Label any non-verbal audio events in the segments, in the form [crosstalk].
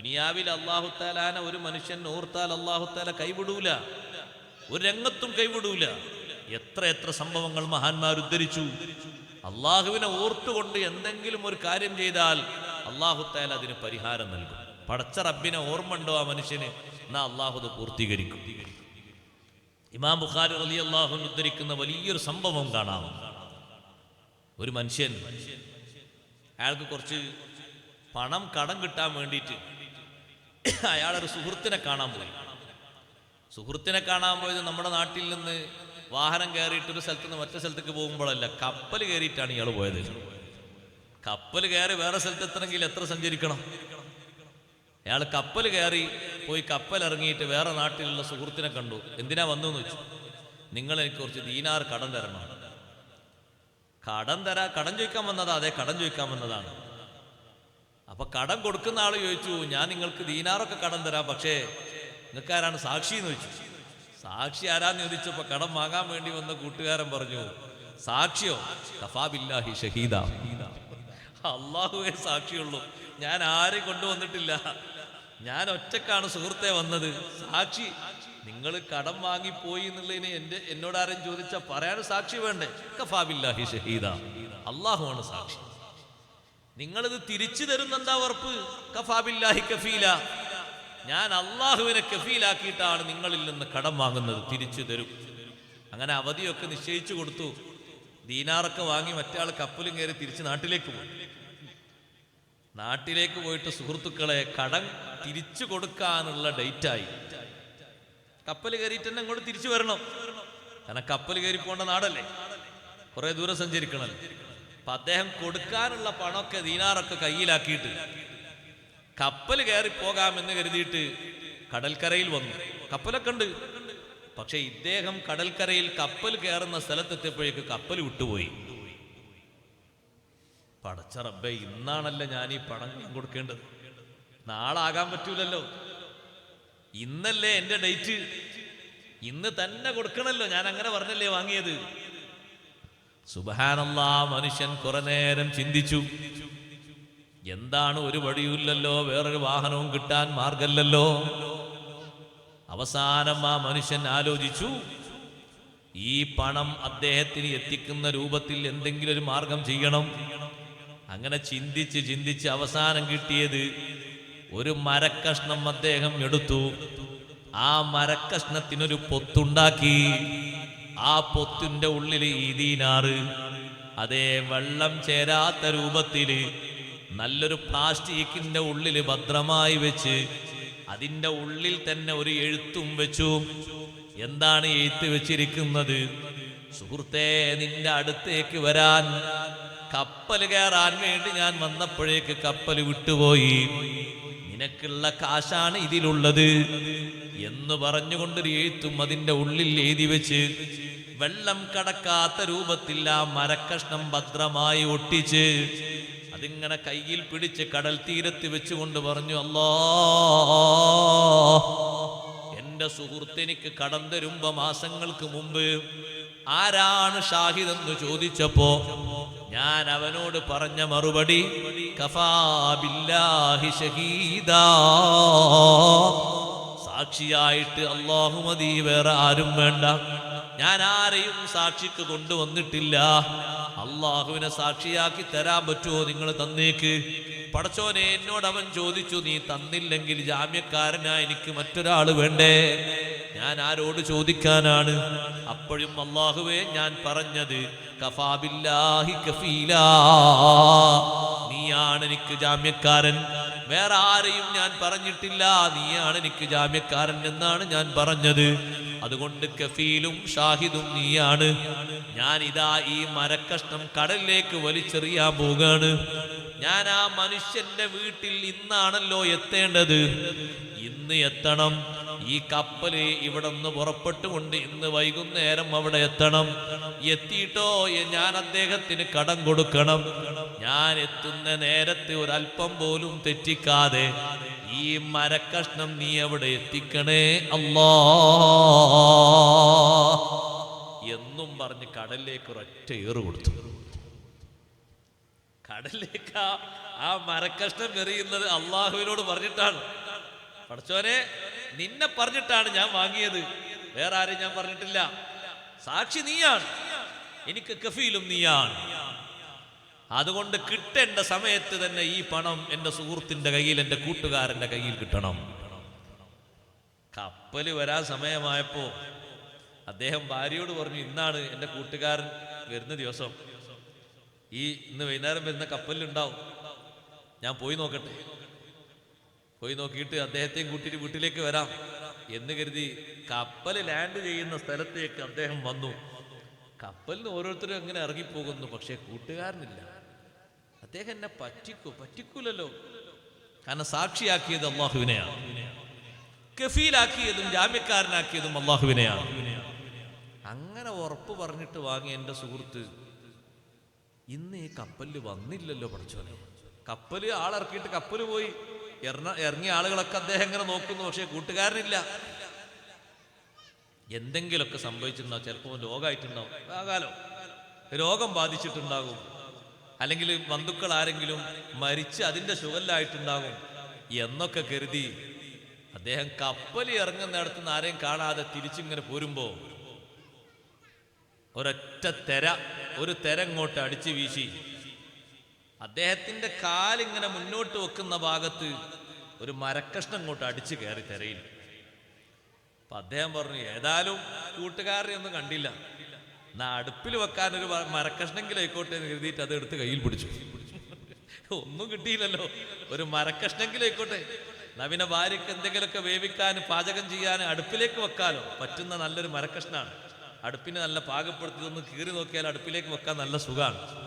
ദുനിയാവിൽ അള്ളാഹുത്താലാന ഒരു മനുഷ്യൻ ഓർത്താൽ അള്ളാഹുത്താല കൈവിടൂല. ഒരു രംഗത്തും കൈവിടൂല. എത്ര എത്ര സംഭവങ്ങൾ മഹാന്മാർ ഉദ്ധരിച്ചു. അള്ളാഹുവിനെ ഓർത്തുകൊണ്ട് എന്തെങ്കിലും ഒരു കാര്യം ചെയ്താൽ അള്ളാഹുത്താല അതിന് പരിഹാരം നൽകും. പടച്ച റബ്ബിനെ ഓർമ്മ ഉണ്ടോ ആ മനുഷ്യന്? എന്നാ അള്ളാഹു അത് പൂർത്തീകരിക്കും. ഇമാം ബുഖാരി അലി അള്ളാഹു ഉദ്ധരിക്കുന്ന വലിയൊരു സംഭവം കാണാം. ഒരു മനുഷ്യൻ അയാൾക്ക് കുറച്ച് പണം കടം കിട്ടാൻ വേണ്ടിയിട്ട് [coughs] അയാളൊരു സുഹൃത്തിനെ കാണാൻ പോയി. സുഹൃത്തിനെ കാണാൻ പോയത് നമ്മുടെ നാട്ടിൽ നിന്ന് വാഹനം കയറിയിട്ട് ഒരു സ്ഥലത്ത് നിന്ന് മറ്റേ സ്ഥലത്തേക്ക് പോകുമ്പോഴല്ല കപ്പൽ കയറിയിട്ടാണ് ഇയാൾ പോയത്. കപ്പൽ കയറി വേറെ സ്ഥലത്ത് എത്തണമെങ്കിൽ എത്ര സഞ്ചരിക്കണം? അയാൾ കപ്പൽ കയറി പോയി കപ്പൽ ഇറങ്ങിയിട്ട് വേറെ നാട്ടിലുള്ള സുഹൃത്തിനെ കണ്ടു. എന്തിനാ വന്നു എന്ന് വെച്ചു. നിങ്ങൾ എനിക്ക് കുറച്ച് ദീനാർ കടം തരണം. കടം തരാ കടം ചോദിക്കാൻ വന്നതാ അതെ കടം ചോദിക്കാൻ വന്നതാണ്. അപ്പൊ കടം കൊടുക്കുന്ന ആൾ ചോദിച്ചു ഞാൻ നിങ്ങൾക്ക് ദീനാറൊക്കെ കടം തരാം പക്ഷേ നിങ്ങൾക്ക് ആരാണ് സാക്ഷി എന്ന് ചോദിച്ചു. സാക്ഷി ആരാന്ന് ചോദിച്ചപ്പോ കടം വാങ്ങാൻ വേണ്ടി വന്ന കൂട്ടുകാരൻ പറഞ്ഞു സാക്ഷിയോ? കഫാബില്ലാഹി ഷഹീദ. അള്ളാഹുവേ സാക്ഷിയുള്ളൂ. ഞാൻ ആരെയും കൊണ്ടുവന്നിട്ടില്ല. ഞാൻ ഒറ്റക്കാണ് സുഹൃത്തെ വന്നത്. സാക്ഷി നിങ്ങൾ കടം വാങ്ങിപ്പോയി എന്നുള്ളതിന് എന്റെ എന്നോട് ആരും ചോദിച്ചാൽ പറയാൻ സാക്ഷി വേണ്ടേ? കഫാബില്ലാഹി ഷഹീദ. അള്ളാഹുവാണ് സാക്ഷി. നിങ്ങളിത് തിരിച്ചു തരുന്നെന്താ ഉറപ്പ്? കഫാബില്ലാഹി കഫീല. ഞാൻ അള്ളാഹുവിനെ കഫീലാക്കിയിട്ടാണ് നിങ്ങളിൽ നിന്ന് കടം വാങ്ങുന്നത്. തിരിച്ചു തരും. അങ്ങനെ അവധിയൊക്കെ നിശ്ചയിച്ചു കൊടുത്തു. ദീനാറൊക്കെ വാങ്ങി മറ്റാൾ കപ്പലും കയറി തിരിച്ച് നാട്ടിലേക്ക് പോയി. നാട്ടിലേക്ക് പോയിട്ട് സുഹൃത്തുക്കളെ കടം തിരിച്ചു കൊടുക്കാനുള്ള ഡേറ്റായി. കപ്പൽ കയറിയിട്ട് തന്നെ ഇങ്ങോട്ട് തിരിച്ചു വരണം. കാരണം കപ്പൽ കയറി പോകേണ്ട നാടല്ലേ? കുറെ ദൂരം സഞ്ചരിക്കണല്ലോ? അപ്പൊ അദ്ദേഹം കൊടുക്കാനുള്ള പണമൊക്കെ ദീനാറൊക്കെ കയ്യിലാക്കിയിട്ട് കപ്പൽ കയറി പോകാമെന്ന് കരുതിയിട്ട് കടൽക്കരയിൽ വന്നു. കപ്പലൊക്കെ ഉണ്ട്. പക്ഷെ ഇദ്ദേഹം കടൽക്കരയിൽ കപ്പൽ കയറുന്ന സ്ഥലത്തെത്തിയപ്പോഴേക്ക് കപ്പൽ വിട്ടുപോയി. പടച്ച റബ്ബേ ഇന്നാണല്ലോ ഞാൻ ഈ പണം ഞാൻ കൊടുക്കേണ്ടത്? നാളാകാൻ പറ്റൂലല്ലോ. ഇന്നല്ലേ എന്റെ ഡേറ്റ്? ഇന്ന് തന്നെ കൊടുക്കണല്ലോ. ഞാൻ അങ്ങനെ പറഞ്ഞല്ലേ വാങ്ങിയത്? സുബഹാനല്ലാ മനുഷ്യൻ കുറെ നേരം ചിന്തിച്ചു. എന്താണ് ഒരു വഴിയുമില്ലല്ലോ വേറൊരു വാഹനവും കിട്ടാൻ മാർഗല്ലല്ലോ. അവസാനം ആ മനുഷ്യൻ ആലോചിച്ചു ഈ പണം അദ്ദേഹത്തിന് എത്തിക്കുന്ന രൂപത്തിൽ എന്തെങ്കിലും ഒരു മാർഗം ചെയ്യണം. അങ്ങനെ ചിന്തിച്ച് ചിന്തിച്ച് അവസാനം കിട്ടിയത് ഒരു മരക്കഷ്ണം അദ്ദേഹം എടുത്തു. ആ മരക്കഷ്ണത്തിനൊരു പൊത്തുണ്ടാക്കി. ആ പൊത്തിന്റെ ഉള്ളിൽ ഈ ദീനാറ്. അതേ വെള്ളം ചേരാത്ത രൂപത്തിൽ നല്ലൊരു പ്ലാസ്റ്റിക്കിന്റെ ഉള്ളിൽ ഭദ്രമായി വെച്ച് അതിന്റെ ഉള്ളിൽ തന്നെ ഒരു എഴുത്തും വെച്ചു. എന്താണ് എഴുത്ത് വെച്ചിരിക്കുന്നത്? സുഹൃത്തെ നിന്റെ അടുത്തേക്ക് വരാൻ കപ്പൽ കയറാൻ വേണ്ടി ഞാൻ വന്നപ്പോഴേക്ക് കപ്പൽ വിട്ടുപോയി. നിനക്കുള്ള കാശാണ് ഇതിലുള്ളത് എന്ന് പറഞ്ഞുകൊണ്ടൊരു എഴുത്തും അതിന്റെ ഉള്ളിൽ എഴുതി വെച്ച് വെള്ളം കടക്കാത്ത രൂപത്തിൽ ആ മരക്കഷ്ണം ഭദ്രമായി ഒട്ടിച്ച് അതിങ്ങനെ കയ്യിൽ പിടിച്ച് കടൽ തീരത്ത് വെച്ചുകൊണ്ട് പറഞ്ഞു അല്ലോ എന്റെ സുഹൃത്തെനിക്ക് കടം തരുമ്പോ മാസങ്ങൾക്ക് മുമ്പ് ആരാണ് ഷാഹിദ് എന്ന് ചോദിച്ചപ്പോ ഞാൻ അവനോട് പറഞ്ഞ മറുപടി സാക്ഷിയായിട്ട് അള്ളാഹു മതി വേറെ ആരും വേണ്ട. ഞാൻ ആരെയും സാക്ഷിക്ക് കൊണ്ടുവന്നിട്ടില്ല. അള്ളാഹുവിനെ സാക്ഷിയാക്കി തരാൻ പറ്റുമോ നിങ്ങൾ തന്നേക്ക്? പടച്ചോനെ എന്നോട് അവൻ ചോദിച്ചു നീ തന്നില്ലെങ്കിൽ ജാമ്യക്കാരനാ എനിക്ക് മറ്റൊരാൾ വേണ്ടേ? ഞാൻ ആരോട് ചോദിക്കാനാണ്. അപ്പോഴും അള്ളാഹുവേ ഞാൻ പറഞ്ഞത് നീയാണ് എനിക്ക് ജാമ്യക്കാരൻ. വേറെ ആരെയും ഞാൻ പറഞ്ഞിട്ടില്ല. നീയാണ് എനിക്ക് ജാമ്യക്കാരൻ എന്നാണ് ഞാൻ പറഞ്ഞത്. അതുകൊണ്ട് കഫീലും ഷാഹിദും നീയാണ്. ഞാൻ ഇതാ ഈ മരക്കഷ്ണം കടലിലേക്ക് വലിച്ചെറിയാൻ പോവുകയാണ് ഞാൻ ആ മനുഷ്യന്റെ വീട്ടിൽ ഇന്നാണല്ലോ എത്തേണ്ടത്. ഇന്ന് എത്തണം. ഈ കപ്പൽ ഇവിടെ നിന്ന് പുറപ്പെട്ടുകൊണ്ട് ഇന്ന് വൈകുന്നേരം അവിടെ എത്തണം. എത്തിയിട്ടോ? ഞാൻ അദ്ദേഹത്തിന് കടം കൊടുക്കണം. ഞാൻ എത്തുന്ന നേരത്തെ ഒരല്പം പോലും തെറ്റിക്കാതെ ഈ മരക്കഷ്ണം നീ അവിടെ എത്തിക്കണേ അല്ലാ. എന്നും പറഞ്ഞ് കടലിലേക്ക് ഒരൊറ്റ ഏറ് കൊടുത്തു. കടലിലേക്ക് ആ- മരക്കഷ്ണം എറിയുന്നത് അള്ളാഹുവിനോട് പറഞ്ഞിട്ടാണ്. പഠിച്ചോനെ നിന്നെ പറഞ്ഞിട്ടാണ് ഞാൻ വാങ്ങിയത്. വേറെ ആരും ഞാൻ പറഞ്ഞിട്ടില്ല. സാക്ഷി നീയാണ്. എനിക്ക് കഫീലും നീയാണ്. അതുകൊണ്ട് കിട്ടേണ്ട സമയത്ത് തന്നെ ഈ പണം എന്റെ സുഹൃത്തിന്റെ കയ്യിൽ എന്റെ കൂട്ടുകാരന്റെ കയ്യിൽ കിട്ടണം. കപ്പൽ വരാൻ സമയമായപ്പോ അദ്ദേഹം ഭാര്യയോട് പറഞ്ഞു ഇന്നാണ് എന്റെ കൂട്ടുകാരൻ വരുന്ന ദിവസം. ഈ ഇന്ന് വൈകുന്നേരം വരുന്ന കപ്പലിലുണ്ടാവും. ഞാൻ പോയി നോക്കട്ടെ. പോയി നോക്കിയിട്ട് അദ്ദേഹത്തെയും കൂട്ടിയിട്ട് വീട്ടിലേക്ക് വരാം എന്ന് കരുതി കപ്പൽ ലാൻഡ് ചെയ്യുന്ന സ്ഥലത്തേക്ക് അദ്ദേഹം വന്നു. കപ്പലിന് ഓരോരുത്തരും അങ്ങനെ ഇറങ്ങിപ്പോകുന്നു പക്ഷേ കൂട്ടുകാരനില്ല. അദ്ദേഹം എന്നെ പറ്റിക്കൂ പറ്റിക്കൂലല്ലോ. കാരണം സാക്ഷിയാക്കിയത് അള്ളാഹുവിനെയാണ്. കഫീലാക്കിയതും ജാമ്യക്കാരനാക്കിയതും അള്ളാഹുവിനെയാണ്. അങ്ങനെ ഉറപ്പ് പറഞ്ഞിട്ട് വാങ്ങിയ എന്റെ സുഹൃത്ത് ഇന്ന് ഈ കപ്പലിൽ വന്നില്ലല്ലോ പഠിച്ചോനെ. കപ്പൽ ആളിറക്കിയിട്ട് കപ്പൽ പോയി. ഇറങ്ങിയ ആളുകളൊക്കെ അദ്ദേഹം ഇങ്ങനെ നോക്കുന്നു പക്ഷേ കൂട്ടുകാരനില്ല. എന്തെങ്കിലുമൊക്കെ സംഭവിച്ചിട്ടുണ്ടാവും. ചിലപ്പോൾ രോഗമായിട്ടുണ്ടാവും. ആകാലോ. രോഗം ബാധിച്ചിട്ടുണ്ടാകും. അല്ലെങ്കിൽ ബന്ധുക്കൾ ആരെങ്കിലും മരിച്ച് അതിന്റെ ശുഖലായിട്ടുണ്ടാകും എന്നൊക്കെ കരുതി അദ്ദേഹം കപ്പലി ഇറങ്ങുന്നിടത്ത് നിന്ന് ആരെയും കാണാതെ തിരിച്ചിങ്ങനെ പോരുമ്പോ ഒരൊറ്റ തെര ഒരു തെര ഇങ്ങോട്ട് അടിച്ചു വീശി. അദ്ദേഹത്തിന്റെ കാലിങ്ങനെ മുന്നോട്ട് വെക്കുന്ന ഭാഗത്ത് ഒരു മരക്കഷ്ണം ഇങ്ങോട്ട് അടിച്ചു കയറി തെരയിൽ. അപ്പൊ അദ്ദേഹം പറഞ്ഞു ഏതായാലും കൂട്ടുകാരനെ ഒന്നും കണ്ടില്ല. എന്നാ അടുപ്പിൽ വെക്കാൻ ഒരു മ- മരക്കഷ്ണെങ്കിലും ആയിക്കോട്ടെ എന്ന് കരുതിയിട്ട് അത് എടുത്ത് കയ്യിൽ പിടിച്ചു. ഒന്നും കിട്ടിയില്ലല്ലോ. ഒരു മരക്കഷ്ണെങ്കിലും ആയിക്കോട്ടെ. നവീന ഭാര്യക്ക് എന്തെങ്കിലുമൊക്കെ വേവിക്കാൻ പാചകം ചെയ്യാൻ അടുപ്പിലേക്ക് വെക്കാലോ. പറ്റുന്ന നല്ലൊരു മരക്കഷ്ണാണ്. അടുപ്പിനെ നല്ല പാകപ്പെടുത്തി ഒന്ന് കീറി നോക്കിയാൽ അടുപ്പിലേക്ക് വെക്കാൻ നല്ല സുഖമാണ്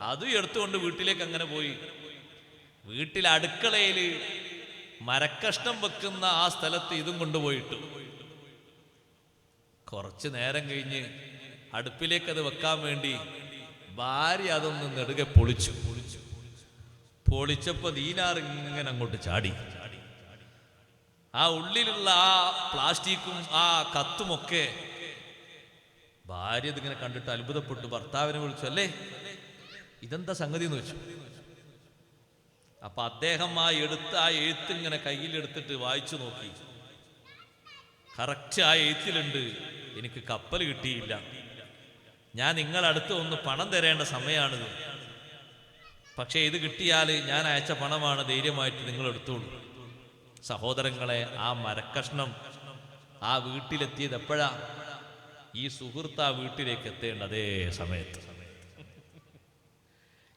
അതും എടുത്തുകൊണ്ട് വീട്ടിലേക്ക് അങ്ങനെ പോയി. വീട്ടിൽ അടുക്കളയിൽ മരക്കഷ്ണം വെക്കുന്ന ആ സ്ഥലത്ത് ഇതും കൊണ്ടുപോയിട്ടു. കുറച്ച് നേരം കഴിഞ്ഞ് അടുപ്പിലേക്ക് അത് വെക്കാൻ വേണ്ടി ഭാര്യ അതൊന്ന് നെടുകെ പൊളിച്ചു. പൊളിച്ചപ്പോ ദീനാർ ഇങ്ങനെ അങ്ങോട്ട് ചാടി. ആ ഉള്ളിലുള്ള ആ പ്ലാസ്റ്റിക്കും ആ കത്തുമൊക്കെ ഭാര്യ ഇതിങ്ങനെ കണ്ടിട്ട് അത്ഭുതപ്പെട്ടു. ഭർത്താവിനെ വിളിച്ചു അല്ലേ ഇതെന്താ സംഗതി എന്ന് വെച്ചു? അപ്പൊ അദ്ദേഹം ആ എടുത്ത ആ എഴുത്ത് ഇങ്ങനെ കയ്യിലെടുത്തിട്ട് വായിച്ചു നോക്കി. കറക്റ്റ് ആ എഴുത്തിലുണ്ട്. എനിക്ക് കപ്പൽ കിട്ടിയില്ല. ഞാൻ നിങ്ങളടുത്ത് ഒന്ന് പണം തരേണ്ട സമയമാണിത് പക്ഷേ ഇത് കിട്ടിയാൽ ഞാൻ അയച്ച പണമാണ് ധൈര്യമായിട്ട് നിങ്ങൾ എടുത്തോളൂ. സഹോദരങ്ങളെ ആ മരക്കഷ്ണം ആ വീട്ടിലെത്തിയത് എപ്പോഴാ? ഈ സുഹൃത്ത് ആ വീട്ടിലേക്ക് എത്തേണ്ട അതേ സമയത്ത്.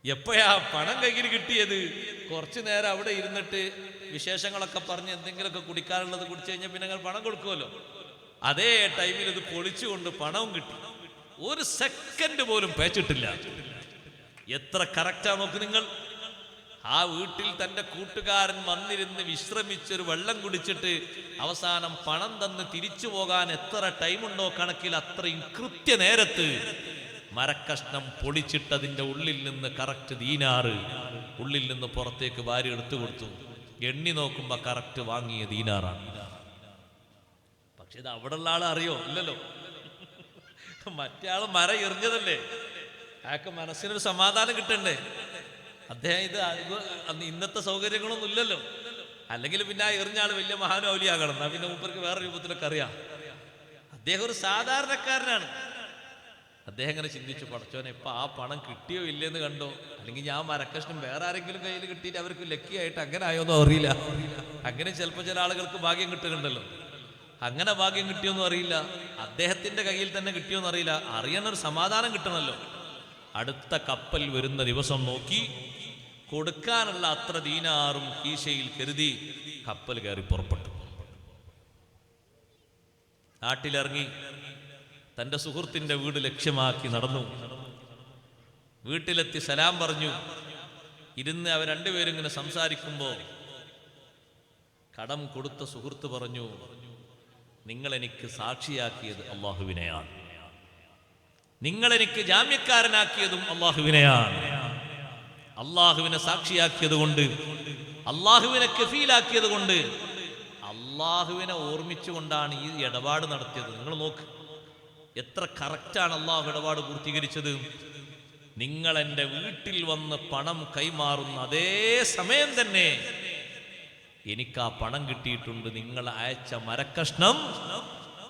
എപ്പോഴാ പണം കയ്യിൽ കിട്ടിയത്? കുറച്ചു നേരം അവിടെ ഇരുന്നിട്ട് വിശേഷങ്ങളൊക്കെ പറഞ്ഞ് എന്തെങ്കിലുമൊക്കെ കുടിക്കാനുള്ളത് കുടിച്ചു കഴിഞ്ഞാൽ പിന്നെ നിങ്ങൾ പണം കൊടുക്കുമല്ലോ. അതേ ടൈമിൽ ഇത് പൊളിച്ചുകൊണ്ട് പണവും കിട്ടി. ഒരു സെക്കൻഡ് പോലും പേച്ചിട്ടില്ല. എത്ര കറക്റ്റാ നോക്ക് നിങ്ങൾ. ആ വീട്ടിൽ തന്റെ കൂട്ടുകാരൻ വന്നിരുന്ന് വിശ്രമിച്ചൊരു വെള്ളം കുടിച്ചിട്ട് അവസാനം പണം തന്ന് തിരിച്ചു പോകാൻ എത്ര ടൈമുണ്ടോ കണക്കിൽ അത്രയും കൃത്യനേരത്ത് മരക്കഷ്ണം പൊളിച്ചിട്ടതിന്റെ ഉള്ളിൽ നിന്ന് കറക്റ്റ് ദീനാറ് ഉള്ളിൽ നിന്ന് പുറത്തേക്ക് വാരി എടുത്തു കൊടുത്തു. എണ്ണി നോക്കുമ്പോൾ കറക്റ്റ് വാങ്ങിയ ദീനാറാണ്. പക്ഷെ ഇത് അവിടെയുള്ള ആൾ അറിയോ? ഇല്ലല്ലോ. മറ്റേ ആൾ മര എറിഞ്ഞതല്ലേ? അയാൾക്ക് മനസ്സിനൊരു സമാധാനം കിട്ടണ്ടേ? അദ്ദേഹം ഇത് അന്ന് ഇന്നത്തെ സൗകര്യങ്ങളൊന്നും ഇല്ലല്ലോ. അല്ലെങ്കിൽ പിന്നെ ആ എറിഞ്ഞ ആൾ വലിയ മഹാനൗലിയാകണം. പിന്നെ മൂപ്പർക്ക് വേറെ രൂപത്തിലൊക്കെ അറിയാം. അദ്ദേഹം ഒരു സാധാരണക്കാരനാണ്. അദ്ദേഹം ഇങ്ങനെ ചിന്തിച്ചു പടച്ചോനെ ഇപ്പൊ ആ പണം കിട്ടിയോ ഇല്ലെന്ന് കണ്ടോ? അല്ലെങ്കിൽ ഞാൻ മരക്കഷ്ണം വേറെ ആരെങ്കിലും കയ്യിൽ കിട്ടിയിട്ട് അവർക്ക് ലക്കി ആയിട്ട് അങ്ങനെ ആയോന്നോ അറിയില്ല. അങ്ങനെ ചിലപ്പോൾ ചില ആളുകൾക്ക് ഭാഗ്യം കിട്ടുന്നുണ്ടല്ലോ അങ്ങനെ ഭാഗ്യം കിട്ടിയോന്നും അറിയില്ല. അദ്ദേഹത്തിന്റെ കയ്യിൽ തന്നെ കിട്ടിയോന്നും അറിയില്ല. അറിയണ ഒരു സമാധാനം കിട്ടണമല്ലോ. അടുത്ത കപ്പൽ വരുന്ന ദിവസം നോക്കി കൊടുക്കാനുള്ള അത്ര ദീനാറും കീശയിൽ കരുതി കപ്പൽ കയറി പുറപ്പെട്ടു. നാട്ടിലിറങ്ങി തന്റെ സുഹൃത്തിന്റെ വീട് ലക്ഷ്യമാക്കി നടന്നു. വീട്ടിലെത്തി സലാം പറഞ്ഞു. ഇരുന്ന് അവർ രണ്ടുപേരും ഇങ്ങനെ സംസാരിക്കുമ്പോൾ കടം കൊടുത്ത സുഹൃത്ത് പറഞ്ഞു നിങ്ങൾ എനിക്ക് സാക്ഷിയാക്കിയത് അള്ളാഹുവിനെയാണ്. നിങ്ങൾ എനിക്ക് ജാമ്യക്കാരനാക്കിയതും അള്ളാഹുവിനെയാണ്. അള്ളാഹുവിനെ സാക്ഷിയാക്കിയത് കൊണ്ട് അള്ളാഹുവിനെ കഫീലാക്കിയത് കൊണ്ട് അള്ളാഹുവിനെ ഓർമ്മിച്ചുകൊണ്ടാണ് ഈ ഇടപാട് നടത്തിയത്. നിങ്ങൾ നോക്ക്. എത്ര കറക്റ്റാണ് അള്ളാഹു ഇടപാട് പൂർത്തീകരിച്ചത്? നിങ്ങൾ എന്റെ വീട്ടിൽ വന്ന് പണം കൈമാറുന്ന അതേ സമയം തന്നെ എനിക്ക് ആ പണം കിട്ടിയിട്ടുണ്ട്. നിങ്ങൾ അയച്ച മരക്കഷ്ണം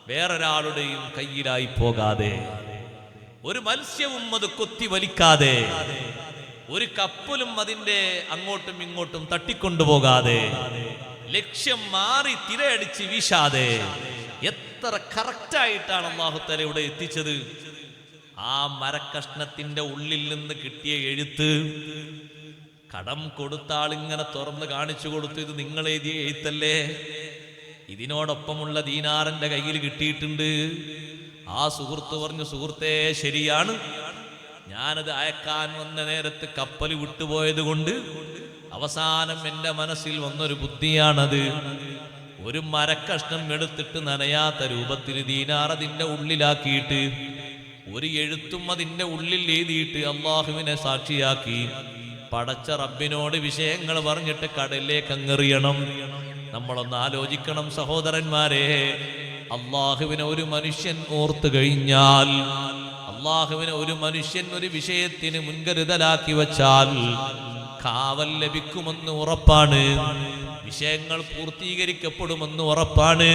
വേറൊരാളുടെയും കയ്യിലായി പോകാതെ ഒരു മത്സ്യവും അത് കൊത്തി വലിക്കാതെ ഒരു കപ്പലും അതിന്റെ അങ്ങോട്ടും ഇങ്ങോട്ടും തട്ടിക്കൊണ്ടുപോകാതെ ലക്ഷ്യം മാറി തിരയടിച്ച് വീശാതെ എത്ര കറക്റ്റായിട്ടാണ് അള്ളാഹുത്തല ഇവിടെ എത്തിച്ചത്. ആ മരക്കഷ്ണത്തിന്റെ ഉള്ളിൽ നിന്ന് കിട്ടിയ എഴുത്ത് കടം കൊടുത്ത ഇങ്ങനെ തുറന്ന് കാണിച്ചു കൊടുത്തു ഇത് നിങ്ങൾ എഴുതിയ എഴുത്തല്ലേ? ഇതിനോടൊപ്പമുള്ള ദീനാറിന്റെ കയ്യിൽ കിട്ടിയിട്ടുണ്ട്. ആ സുഹൃത്ത് പറഞ്ഞു സുഹൃത്തേ ശരിയാണ്. ഞാനത് അയക്കാൻ വന്ന നേരത്ത് കപ്പൽ വിട്ടുപോയത് കൊണ്ട് അവസാനം എന്റെ മനസ്സിൽ വന്നൊരു ബുദ്ധിയാണത്. ഒരു മരക്കഷ്ണം എടുത്തിട്ട് നനയാത്ത രൂപത്തിൽ ദീനാർ അതിന്റെ ഉള്ളിലാക്കിയിട്ട് ഒരു എഴുത്തും അതിന്റെ ഉള്ളിൽ എഴുതിയിട്ട് അള്ളാഹുവിനെ സാക്ഷിയാക്കി. പടച്ച റബ്ബിനോട് വിഷയങ്ങൾ പറഞ്ഞിട്ട് കടലിലേക്ക് അങ്ങെറിയണം. നമ്മളൊന്ന് ആലോചിക്കണം സഹോദരന്മാരെ അള്ളാഹുവിനെ ഒരു മനുഷ്യൻ ഓർത്തു കഴിഞ്ഞാൽ അള്ളാഹുവിനെ ഒരു മനുഷ്യൻ ഒരു വിഷയത്തിന് മുൻകരുതലാക്കി വച്ചാൽ കാവൽ ലഭിക്കുമെന്ന് ഉറപ്പാണ്. വിഷയങ്ങൾ പൂർത്തീകരിക്കപ്പെടുമെന്ന് ഉറപ്പാണ്.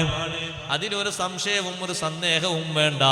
അതിനൊരു സംശയവും ഒരു സന്ദേഹവും വേണ്ട.